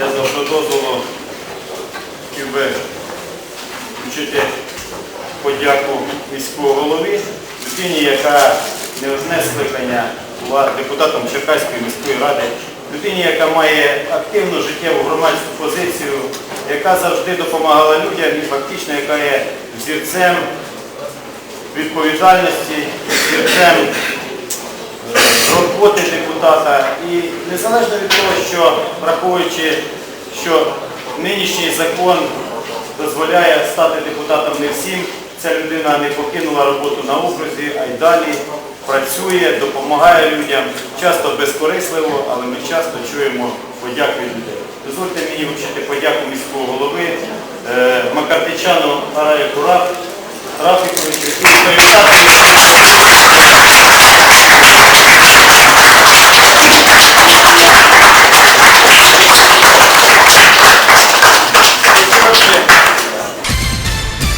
дозволу хотів би вручити подяку міського голові, людині, яка не одне скликання була депутатом Черкаської міської ради, людині, яка має активну життєву громадську позицію, яка завжди допомагала людям і фактично яка є взірцем відповідальності, взірцем роботи депутата. І незалежно від того, що враховуючи, що нинішній закон дозволяє стати депутатом не всім, ця людина не покинула роботу на окрузі, а й далі працює, допомагає людям, часто безкорисливо, але ми часто чуємо подяку людей. Дозвольте мені вручити подяку міського голови е, Макартичану Араєву Раф- Рафіковичу, який відповідати